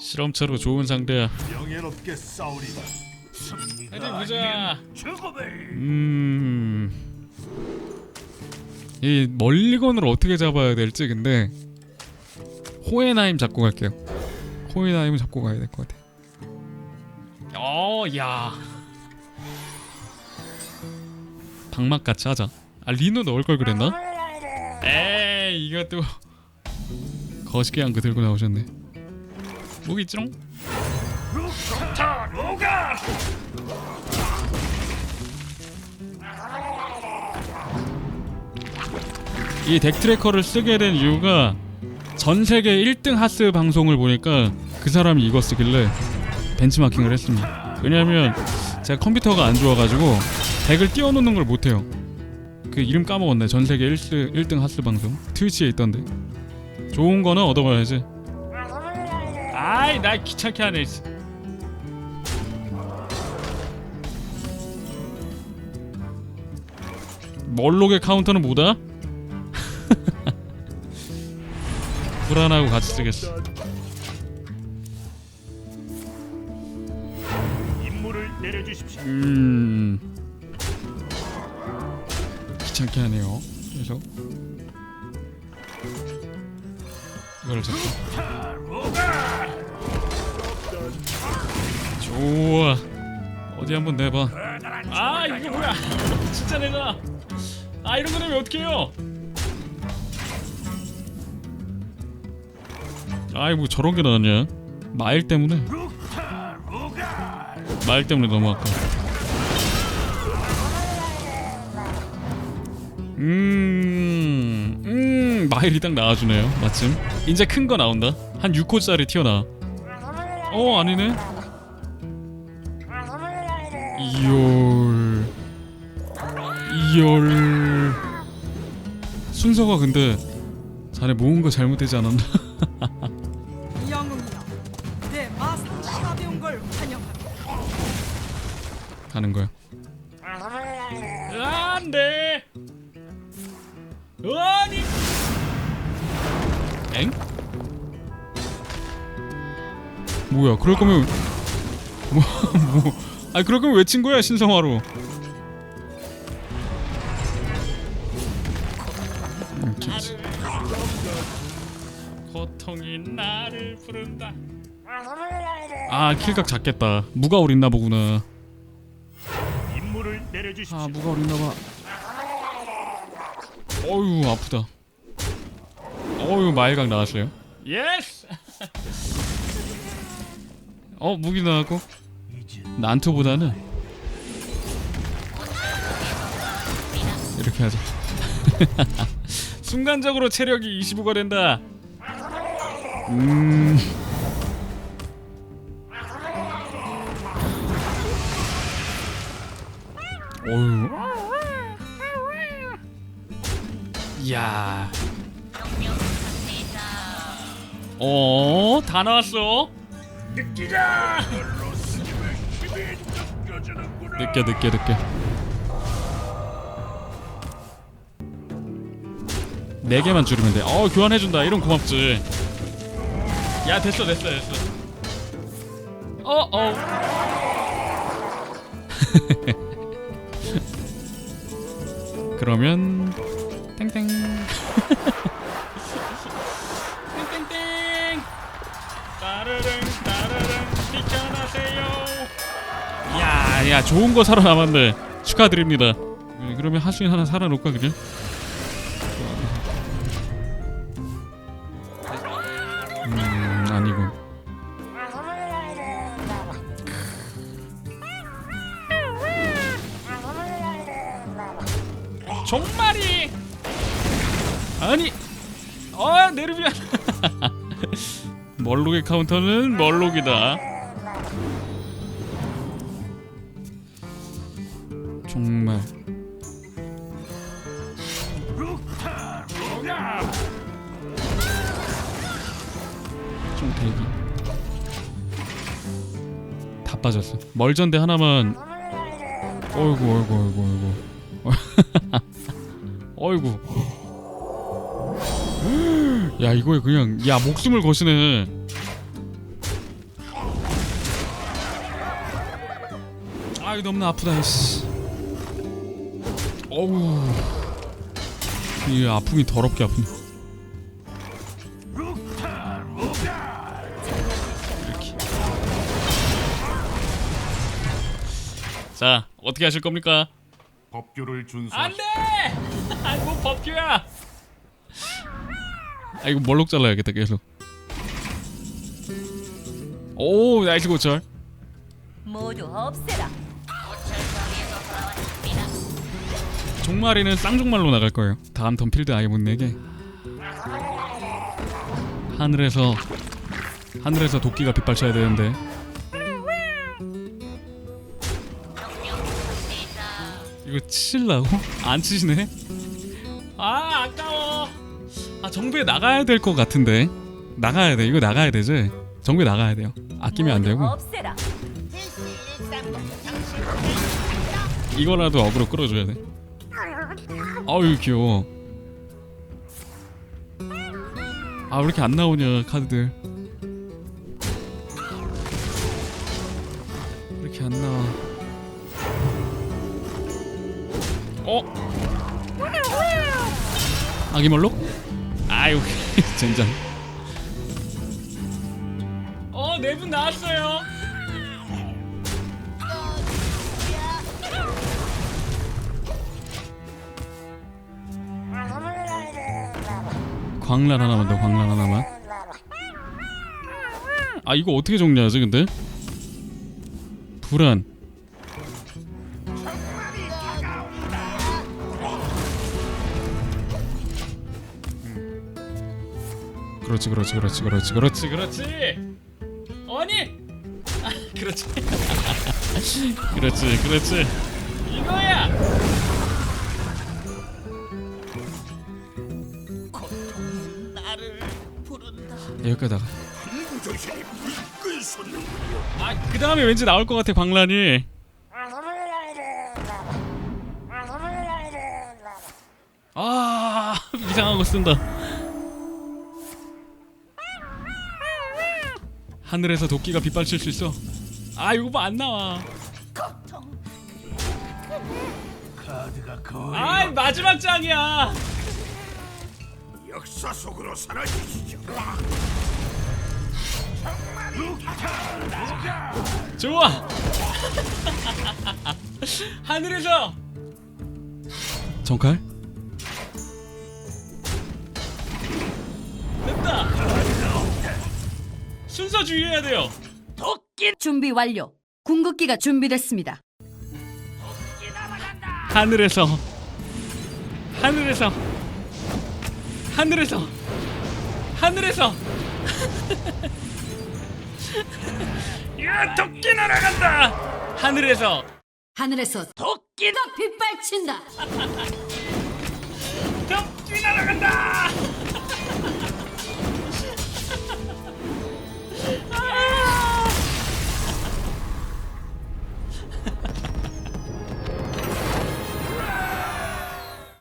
실험체로 좋은 상대야. 명예롭게 싸우리다. 어디 보자. 음. 이 멀리건을 어떻게 잡아야 될지 근데 호에나임 잡고 갈게요. 호에나임 잡고 가야 될 것 같아. 어, 야. 방막 같이 하자. 아 리노 넣을 걸 그랬나? 에이 이것도 거시기 한거 들고 나오셨네. 무기 있지롱? 이 덱트래커를 쓰게 된 이유가 전 세계 1등 하스 방송을 보니까 그 사람이 이거 쓰길래 벤치마킹을 했습니다. 왜냐하면 제가 컴퓨터가 안 좋아가지고 덱을 띄워놓는 걸 못해요. 그 이름 까먹었네. 전 세계 1등, 1등 하스 방송 트위치에 있던데. 좋은 거는 얻어가야지. 아이 나 귀찮게 하네. 씨. 멀록의 카운터는 뭐다? 불안하고 같이 쓰겠어. 임무를 내려주십시오. 음 귀찮게 하네요. 그래서 이거를 잡고 좋아 어디 한번 내봐. 아 이게 뭐야? 진짜 내가 아 이런 거 내면 어떡해요? 아이 뭐 저런 게 나왔냐? 마일 때문에 마일 때문에 너무 아까. 음, 음, 마일이 딱 나와주네요. 마침. 이제 큰 거 나온다. 한 6호짜리 튀어나와. 어, 아니네. 이열. 이열. 순서가 근데 자네 모은 거 잘못되지 않았나? 영웅이여 내걸 가는 거야. 안돼. 아니. 엥? 뭐야? 그럴 거면 뭐 뭐? 아 그럴 거면 왜친 거야 신성화로? 고통이 나를 부른다. 아 킬각 작겠다. 무가 어딨나 보구나. 임무를 내려주십시오. 아 무가 어딨나봐 어휴 아프다 어휴 마일각 나왔어요 예스 어 무기 나왔고 난투보다는 이렇게 하자. 순간적으로 체력이 25가 된다. 음. 어휴. 이야. 어, 다 나왔어. 느끼자. 느껴 느껴 느껴. 네 개만 줄이면 돼. 어 교환해 준다. 이런 고맙지. 야 됐어 됐어 됐어. 어 어. 그러면 땡땡. 야, 야, 좋은 거 살아남았네. 축하드립니다. 네, 그러면 하수인 하나 살아놓을까 그냥? 음, 아니고. 정말이 아니 어 네르비안 멀록의 카운터는 멀록이다 정말. 좀 대기. 다 빠졌어. 멀전대 하나만. 어이구 어이구 어이구 어이구. 어이구. 야 이거에 그냥 야 목숨을 거시네. 아 이거 너무나 아프다 씨. 어우 이 아픔이 더럽게 아프네 이렇게 자 어떻게 하실 겁니까? 법규를 준수. 안돼! 아이 뭐 법규야? 아 이거 멀록 잘라야겠다 계속 오 나이스 고철 모두 없애라. 종마리는 쌍종말로 나갈 거예요. 다음 턴 필드 아예 못 내게. 하늘에서 하늘에서 도끼가 빗발쳐야 되는데. 이거 치실라고? 안 치시네? 아 아까워. 아 정부에 나가야 될 것 같은데. 나가야 돼. 이거 나가야 되지. 정부에 나가야 돼요. 아끼면 안 되고. 이거라도 어그로 끌어줘야 돼. 아유 귀여워. 아 왜 이렇게 안 나오냐 카드들. 왜 이렇게 안 나와. 어? 아기 멀록? 아유 젠장. 어네 분 나왔어요. 광란 하나만 더 광란 하나만. 아 이거 어떻게 정리하지 근데? 불안. 그렇지 그렇지 그렇지 그렇지 그렇지. 그렇지 아니! 아, 그렇지. 그렇지 그렇지. 이거야 여기까지 나가. 아 그 다음에 왠지 나올 것 같아 광란이. 아 이상한 거 쓴다. 하늘에서 도끼가 빗발칠 수 있어. 아 이거 뭐안 나와. 아 마지막 장이야 역사 속으로 사라지시죠. 좋아. 하늘에서. 정칼? 됐다. 순서 주의해야 돼요. 준비 완료. 궁극기가 준비됐습니다. 하늘에서. 하늘에서 하늘에서. 하늘에서. 야 토끼 날아간다. 하늘에서. 하늘에서 도끼가 빗발친다. 토끼 날아간다